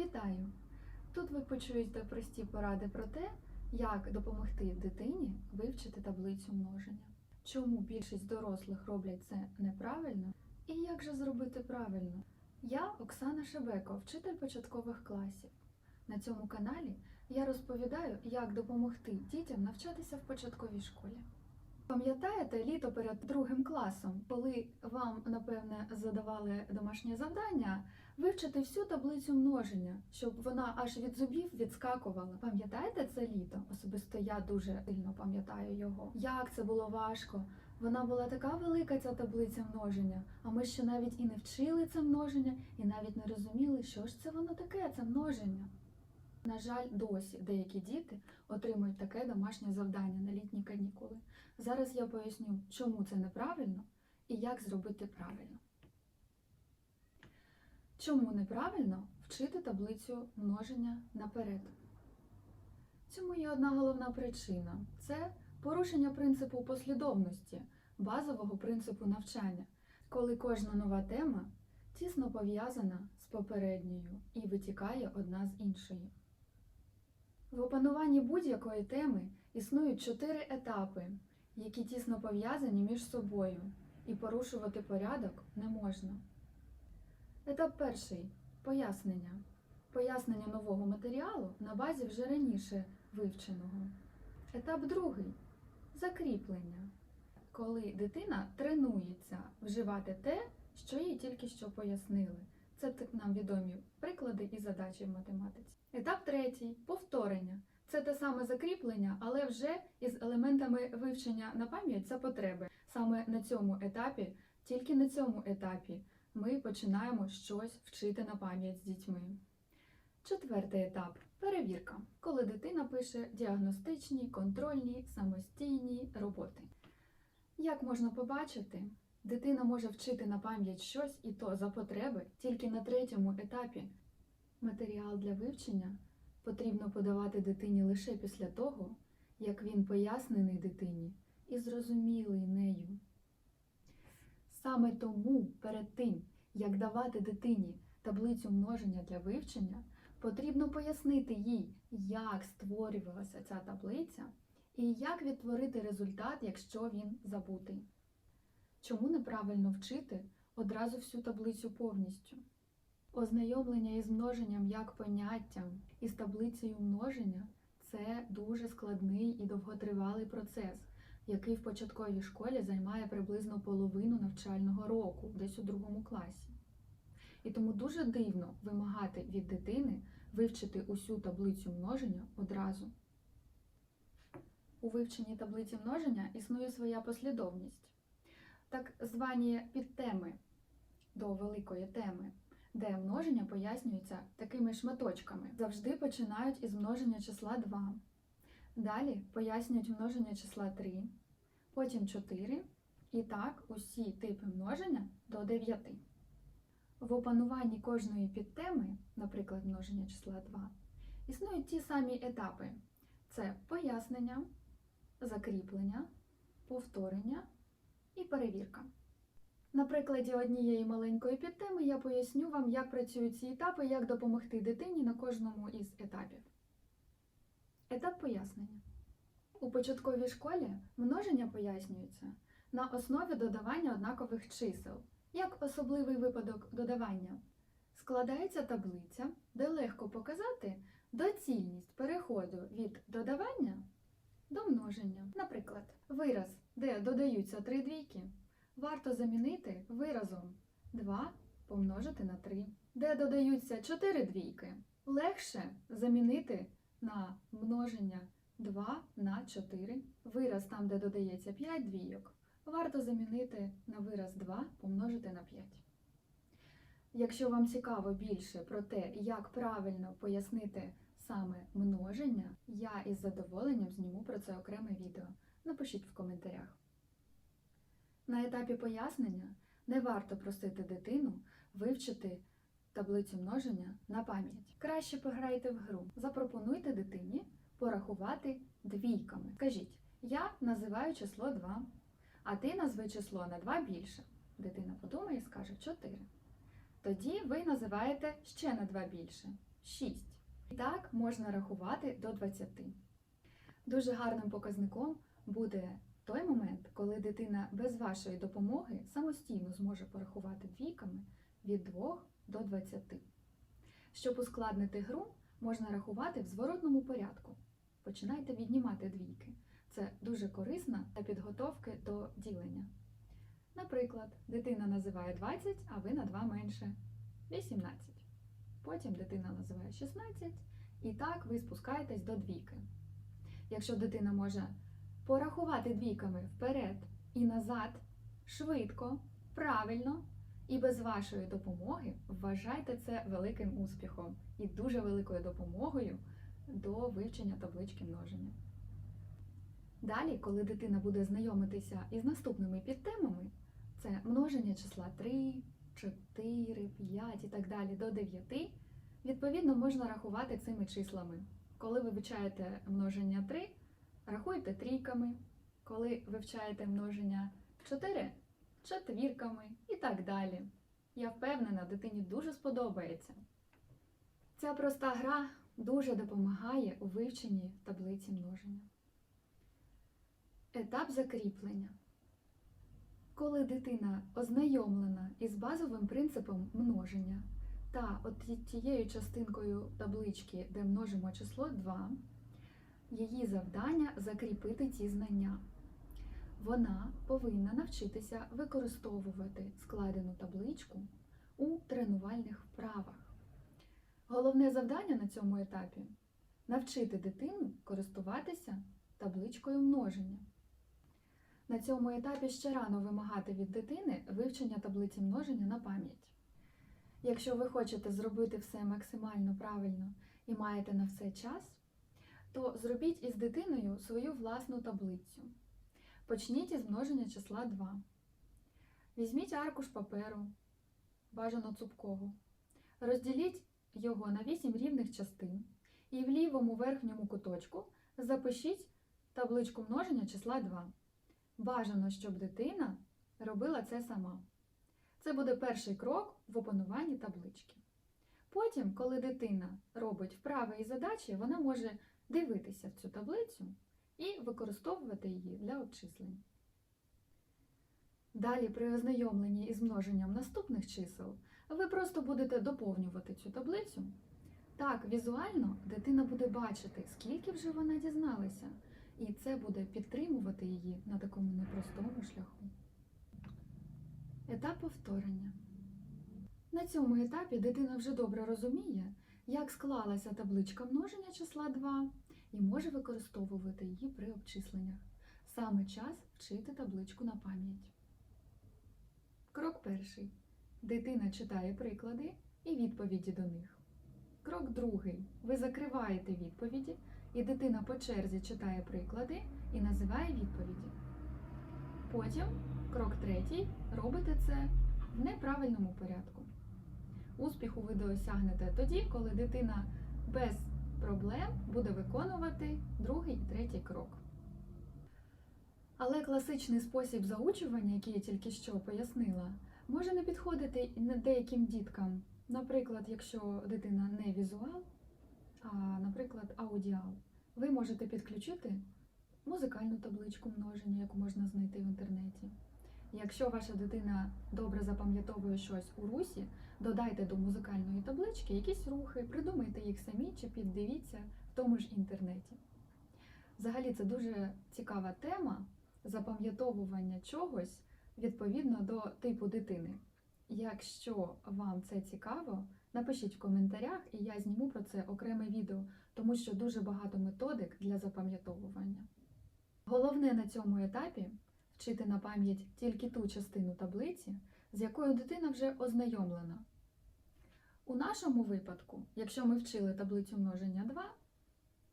Вітаю! Тут ви почуєте прості поради про те, як допомогти дитині вивчити таблицю множення, чому більшість дорослих роблять це неправильно, і як же зробити правильно. Я Оксана Шебеко, вчитель початкових класів. На цьому каналі я розповідаю, як допомогти дітям навчатися в початковій школі. Пам'ятаєте літо перед другим класом, коли вам, напевне, задавали домашнє завдання вивчити всю таблицю множення, щоб вона аж від зубів відскакувала. Пам'ятаєте це літо? Особисто я дуже сильно пам'ятаю його. Як це було важко. Вона була така велика, ця таблиця множення, а ми ще навіть і не вчили це множення, і навіть не розуміли, що ж це воно таке, це множення. На жаль, досі деякі діти отримують таке домашнє завдання на літні канікули. Зараз я поясню, чому це неправильно і як зробити правильно. Чому неправильно вчити таблицю множення наперед? Цьому є одна головна причина це порушення принципу послідовності, базового принципу навчання, коли кожна нова тема тісно пов'язана з попередньою і витікає одна з іншої. В опануванні будь-якої теми існують чотири етапи, які тісно пов'язані між собою, і порушувати порядок не можна. Етап перший пояснення. Пояснення нового матеріалу на базі вже раніше вивченого. Етап другий закріплення. Коли дитина тренується вживати те, що їй тільки що пояснили. Це так нам відомі приклади і задачі в математиці. Етап третій повторення. Це те саме закріплення, але вже із елементами вивчення на пам'ять за потреби. Саме на цьому етапі, тільки на цьому етапі, ми починаємо щось вчити на пам'ять з дітьми. Четвертий етап перевірка, коли дитина пише діагностичні, контрольні, самостійні роботи. Як можна побачити, дитина може вчити на пам'ять щось і то за потреби тільки на третьому етапі. Матеріал для вивчення потрібно подавати дитині лише після того, як він пояснений дитині і зрозумілий нею. Саме тому перед тим, як давати дитині таблицю множення для вивчення, потрібно пояснити їй, як створювалася ця таблиця і як відтворити результат, якщо він забутий. Чому неправильно вчити одразу всю таблицю повністю? Ознайомлення із множенням як поняттям із таблицею множення це дуже складний і довготривалий процес, який в початковій школі займає приблизно половину навчального року, десь у другому класі. І тому дуже дивно вимагати від дитини вивчити усю таблицю множення одразу. У вивченні таблиці множення існує своя послідовність. Так звані підтеми до великої теми, де множення пояснюється такими шматочками. Завжди починають із множення числа 2. Далі пояснюють множення числа 3, потім 4, і так усі типи множення до 9. В опануванні кожної підтеми, наприклад, множення числа 2, існують ті самі етапи: це пояснення, закріплення, повторення і перевірка. На прикладі однієї маленької підтеми я поясню вам, як працюють ці етапи, як допомогти дитині на кожному із етапів. Етап пояснення. У початковій школі множення пояснюється на основі додавання однакових чисел, як особливий випадок додавання. Складається таблиця, де легко показати доцільність переходу від додавання до множення. Наприклад, вираз, де додаються три двійки, варто замінити виразом 2 помножити на 3. Де додаються 4 двійки, легше замінити на множення 2 на 4. Вираз там, де додається 5 двійок, варто замінити на вираз 2 помножити на 5. Якщо вам цікаво більше про те, як правильно пояснити саме множення, я із задоволенням зніму про це окреме відео. Напишіть в коментарях. На етапі пояснення не варто просити дитину вивчити таблицю множення на пам'ять. Краще пограйте в гру. Запропонуйте дитині порахувати двійками. Скажіть, я називаю число 2, а ти назви число на 2 більше. Дитина подумає і скаже 4. Тоді ви називаєте ще на 2 більше 6. Так можна рахувати до 20. Дуже гарним показником буде той момент, коли дитина без вашої допомоги самостійно зможе порахувати двійками від 2 до 20. Щоб ускладнити гру, можна рахувати в зворотному порядку. Починайте віднімати двійки. Це дуже корисно для підготовки до ділення. Наприклад, дитина називає 20, а ви на 2 менше 18. Потім дитина називає 16, і так ви спускаєтесь до двійки. Якщо дитина може порахувати двійками вперед і назад швидко, правильно і без вашої допомоги, вважайте це великим успіхом і дуже великою допомогою до вивчення таблички множення. Далі, коли дитина буде знайомитися із наступними підтемами, це множення числа 3, 4, 5 і так далі до 9, відповідно можна рахувати цими числами. Коли ви вивчаєте множення 3, рахуйте трійками. Коли вивчаєте множення 4, четвірками і так далі. Я впевнена, дитині дуже сподобається. Ця проста гра дуже допомагає у вивченні таблиці множення. Етап закріплення. Коли дитина ознайомлена із базовим принципом множення та от тією частинкою таблички, де множимо число 2, її завдання закріпити ці знання. Вона повинна навчитися використовувати складену табличку у тренувальних вправах. Головне завдання на цьому етапі навчити дитину користуватися табличкою множення. На цьому етапі ще рано вимагати від дитини вивчення таблиці множення на пам'ять. Якщо ви хочете зробити все максимально правильно і маєте на все час, то зробіть із дитиною свою власну таблицю. Почніть із множення числа 2. Візьміть аркуш паперу, бажано цупкого. Розділіть його на 8 рівних частин і в лівому верхньому куточку запишіть табличку множення числа 2. Бажано, щоб дитина робила це сама. Це буде перший крок в опануванні таблички. Потім, коли дитина робить вправи і задачі, вона може дивитися в цю таблицю і використовувати її для обчислень. Далі, при ознайомленні із множенням наступних чисел, ви просто будете доповнювати цю таблицю. Так, візуально дитина буде бачити, скільки вже вона дізналася, і це буде підтримувати її на такому непростому шляху. Етап повторення. На цьому етапі дитина вже добре розуміє, як склалася табличка множення числа 2 і може використовувати її при обчисленнях. Саме час вчити табличку на пам'ять. Крок перший. Дитина читає приклади і відповіді до них. Крок другий. Ви закриваєте відповіді, і дитина по черзі читає приклади і називає відповіді. Потім, крок третій, робите це в неправильному порядку. Успіху ви досягнете тоді, коли дитина без проблем буде виконувати другий і третій крок. Але класичний спосіб заучування, який я тільки що пояснила, може не підходити і деяким діткам. Наприклад, якщо дитина не візуал, а, наприклад, аудіал, ви можете підключити музикальну табличку множення, яку можна знайти в інтернеті. Якщо ваша дитина добре запам'ятовує щось у русі, додайте до музикальної таблички якісь рухи, придумайте їх самі чи піддивіться в тому ж інтернеті. Взагалі, це дуже цікава тема запам'ятовування чогось відповідно до типу дитини. Якщо вам це цікаво, напишіть в коментарях, і я зніму про це окреме відео, тому що дуже багато методик для запам'ятовування. Головне на цьому етапі вчити на пам'ять тільки ту частину таблиці, з якою дитина вже ознайомлена. У нашому випадку, якщо ми вчили таблицю множення 2,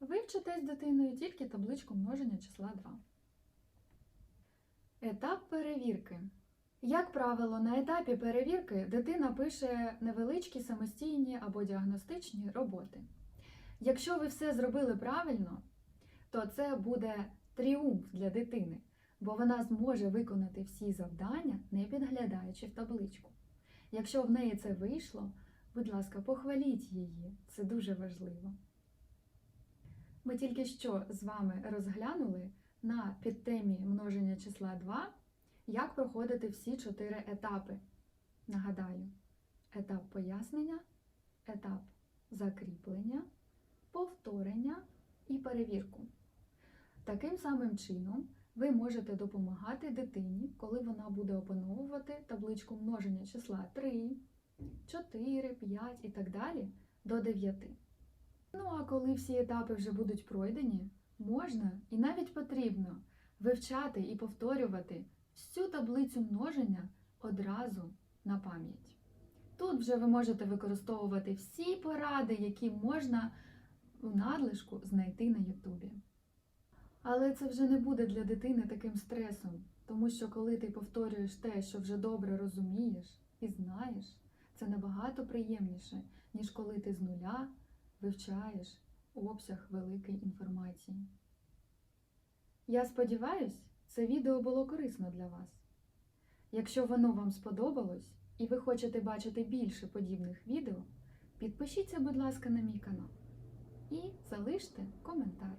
ви вчите з дитиною тільки табличку множення числа 2. Етап перевірки. Як правило, на етапі перевірки дитина пише невеличкі самостійні або діагностичні роботи. Якщо ви все зробили правильно, то це буде тріумф для дитини, бо вона зможе виконати всі завдання, не підглядаючи в табличку. Якщо в неї це вийшло, будь ласка, похваліть її, це дуже важливо. Ми тільки що з вами розглянули на підтемі множення числа 2, як проходити всі чотири етапи. Нагадаю, етап пояснення, етап закріплення, повторення і перевірку. Таким самим чином ви можете допомагати дитині, коли вона буде опановувати табличку множення числа 3, 4, 5 і так далі до 9. Ну а коли всі етапи вже будуть пройдені, можна і навіть потрібно вивчати і повторювати всю таблицю множення одразу на пам'ять. Тут вже ви можете використовувати всі поради, які можна у надлишку знайти на Ютубі. Але це вже не буде для дитини таким стресом, тому що коли ти повторюєш те, що вже добре розумієш і знаєш, це набагато приємніше, ніж коли ти з нуля вивчаєш обсяг великої інформації. Я сподіваюсь, це відео було корисно для вас. Якщо воно вам сподобалось і ви хочете бачити більше подібних відео, підпишіться, будь ласка, на мій канал і залиште коментар.